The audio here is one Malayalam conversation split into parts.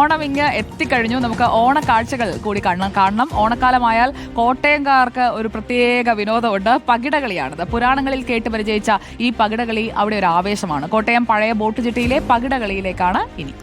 ഓണം ഇങ്ങ് എത്തിക്കഴിഞ്ഞു. നമുക്ക് ഓണക്കാഴ്ചകൾ കൂടി കാണണം. കാണണം ഓണക്കാലമായാൽ കോട്ടയംകാർക്ക് ഒരു പ്രത്യേക വിനോദമുണ്ട്. പകിടകളിയാണിത്. പുരാണങ്ങളിൽ കേട്ട് പരിചയിച്ച ഈ പകിടകളി അവിടെ ഒരു ആവേശമാണ്. കോട്ടയം പഴയ ബോട്ട് ചിട്ടിയിലെ പകിടകളിയിലേക്കാണ് ഇനി.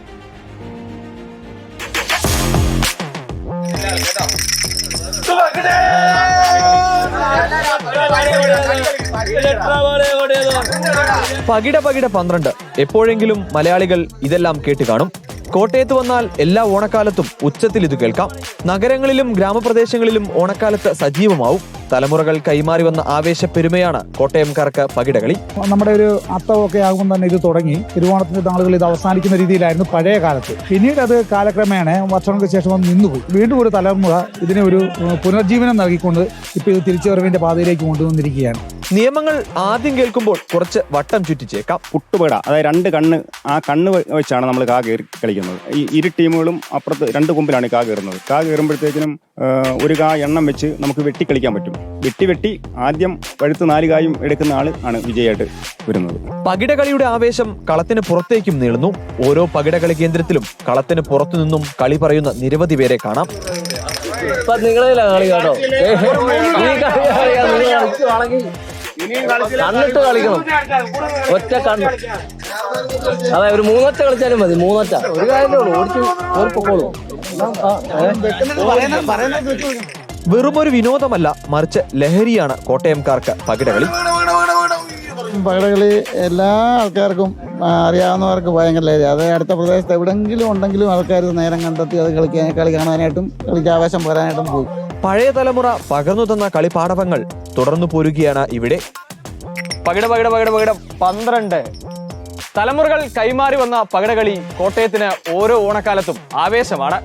പകിട പകിട പന്ത്രണ്ട്. എപ്പോഴെങ്കിലും മലയാളികൾ ഇതെല്ലാം കേട്ട് കാണും. കോട്ടയത്ത് വന്നാൽ എല്ലാ ഓണക്കാലത്തും ഉച്ചത്തിൽ ഇത് കേൾക്കാം. നഗരങ്ങളിലും ഗ്രാമപ്രദേശങ്ങളിലും ഓണക്കാലത്ത് സജീവമാവും. തലമുറകൾ കൈമാറി വന്ന ആവേശപ്പെരുമയാണ് കോട്ടയംകാർക്ക് പകിടകളി. നമ്മുടെ ഒരു അത്തമൊക്കെ ആകുമ്പോൾ തന്നെ ഇത് തുടങ്ങി. തിരുവോണത്തിന്റെ നാളുകൾ ഇത് അവസാനിക്കുന്ന രീതിയിലായിരുന്നു പഴയ കാലത്ത്. പിന്നീട് അത് കാലക്രമേണ വർഷങ്ങൾക്ക് ശേഷം അത് നിന്നുപോയി. വീണ്ടും ഒരു തലമുറ ഇതിനെ ഒരു പുനർജീവനം നൽകിക്കൊണ്ട് ഇപ്പൊ ഇത് തിരിച്ചുവരവിന്റെ പാതയിലേക്ക് കൊണ്ടുവന്നിരിക്കുകയാണ്. നിയമങ്ങൾ ആദ്യം കേൾക്കുമ്പോൾ കുറച്ച് വട്ടം ചുറ്റിച്ചേക്കാം. പുട്ടുപേട അതായത് രണ്ട് കണ്ണ് ആ കണ്ണ് വെച്ചാണ് നമ്മൾ കാ കയറി കളിക്കുന്നത്. ഈ ഇരു ടീമുകളും അപ്പുറത്ത് രണ്ട് കൊമ്പിലാണ് കാ കയറുന്നത്. കാ കയറുമ്പോഴത്തേക്കിനും ഒരു കാ എണ്ണം വെച്ച് നമുക്ക് വെട്ടി കളിക്കാൻ പറ്റും. വെട്ടി വെട്ടി ആദ്യം പഴുത്ത് നാല് കായും എടുക്കുന്ന ആൾ ആണ് വിജയമായിട്ട് വരുന്നത്. പകിടകളിയുടെ ആവേശം കളത്തിന് പുറത്തേക്കും നീളുന്നു. ഓരോ പകിടകളി കേന്ദ്രത്തിലും കളത്തിന് പുറത്തുനിന്നും കളി പറയുന്ന നിരവധി പേരെ കാണാം. ഇപ്പൊ നിങ്ങളില്ല കളി കേട്ടോ. കണ്ണിട്ട് കളിക്കണം. ഒറ്റ കണ്ണ്. അതെ ഒരു മൂന്നൊറ്റ കളിച്ചാലും മതി മൂന്നൊറ്റ. ഒരു കാര്യമേ ഉള്ളൂ ഓടിച്ചു ഓർപ്പൊക്കോളൂ? വെറുമൊരു വിനോദമല്ല മറിച്ച് ലഹരിയാണ് കോട്ടയംകാർക്ക് പകിടകളി. പകടകളി എല്ലാ ആൾക്കാർക്കും അറിയാവുന്നവർക്ക് ഭയങ്കര ലഹരി. അത് അടുത്ത പ്രദേശത്ത് എവിടെങ്കിലും ഉണ്ടെങ്കിലും ആൾക്കാർ നേരം കണ്ടെത്തി അത് കളിക്കാൻ കളി കാണാനായിട്ടും കളിക്ക് ആവേശം പോരാനായിട്ടും പോകും. പഴയ തലമുറ പകർന്നു തന്ന കളിപ്പാടവങ്ങൾ തുടർന്നു പോരുകയാണ് ഇവിടെ. പകിട പകിട പകിട പകിട. പന്ത്രണ്ട്. തലമുറകൾ കൈമാറി വന്ന പകിടകളി കോട്ടയത്തിന് ഓരോ ഓണക്കാലത്തും ആവേശമാണ്.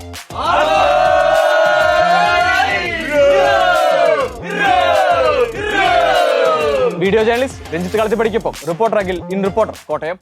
Video journalist Ranjith കളത്തിപ്പടിക്കൊപ്പം reporter Akhil in reporter Kottayam.